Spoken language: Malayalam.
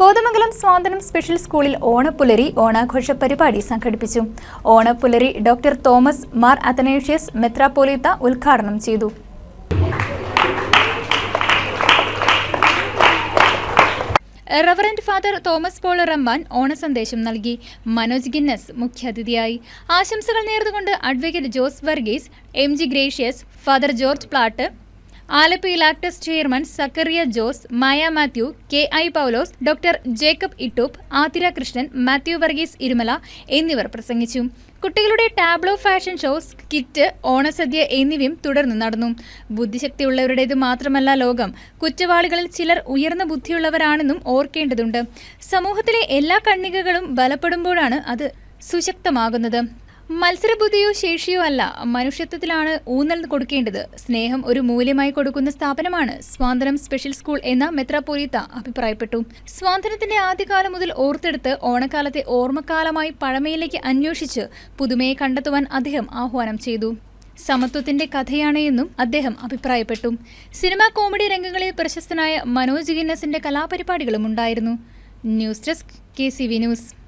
കോതമംഗലം സ്വാതന്ത്ര്യം സ്പെഷ്യൽ സ്കൂളിൽ ഓണപ്പുലരി ഓണാഘോഷ പരിപാടി സംഘടിപ്പിച്ചു. ഓണപ്പുലരി ഡോക്ടർ തോമസ് മാർ അത്തനേഷ്യസ് മെത്രാപ്പോലീത്ത ഉദ്ഘാടനം ചെയ്തു. Reverend father Thomas Paul Ramban ഓണസന്ദേശം നൽകി. മനോജ് ഗിന്നസ് മുഖ്യാതിഥിയായി. ആശംസകൾ നേർന്നുകൊണ്ട് advocate Jose Varghese M G Gracious father George Plattu Alleppey latex chairman Zachariah Jose Maya Mathew K I Paulose doctor Jacob Ittoop Athira Krishnan Mathew Varghese Irumala എന്നിവർ പ്രസംഗിച്ചു. കുട്ടികളുടെ ടാബ്ലോ ഫാഷൻ ഷോസ് കിറ്റ് ഓണസദ്യ എന്നിവയും തുടർന്ന് നടന്നു. ബുദ്ധിശക്തിയുള്ളവരുടേത് മാത്രമല്ല ലോകം. കുറ്റവാളികളിൽ ചിലർ ഉയർന്ന ബുദ്ധിയുള്ളവരാണെന്നും ഓർക്കേണ്ടതുണ്ട്. സമൂഹത്തിലെ എല്ലാ കണ്ണികകളും ബലപ്പെടുമ്പോഴാണ് അത് സുശക്തമാകുന്നത്. മത്സരബുദ്ധിയോ ശേഷിയോ അല്ല മനുഷ്യത്വത്തിലാണ് ഊന്നൽ കൊടുക്കേണ്ടത്. സ്നേഹം ഒരു മൂല്യമായി കൊടുക്കുന്ന സ്ഥാപനമാണ്. സ്വാതന്ത്ര്യം സ്പെഷ്യൽ സ്കൂൾ എന്ന മെത്രാപൊലീത്ത അഭിപ്രായപ്പെട്ടു. സ്വാതന്ത്ര്യത്തിന്റെ ആദ്യകാലം മുതൽ ഓർത്തെടുത്ത് ഓണക്കാലത്തെ ഓർമ്മക്കാലമായി പഴമയിലേക്ക് അന്വേഷിച്ച് പുതുമയെ കണ്ടെത്തുവാൻ അദ്ദേഹം ആഹ്വാനം ചെയ്തു. സമത്വത്തിന്റെ കഥയാണ് എന്നും അദ്ദേഹം അഭിപ്രായപ്പെട്ടു. സിനിമാ കോമഡി രംഗങ്ങളിൽ പ്രശസ്തനായ മനോജ് ഗിന്നസിന്റെ കലാപരിപാടികളും ഉണ്ടായിരുന്നു. News desk K C V news.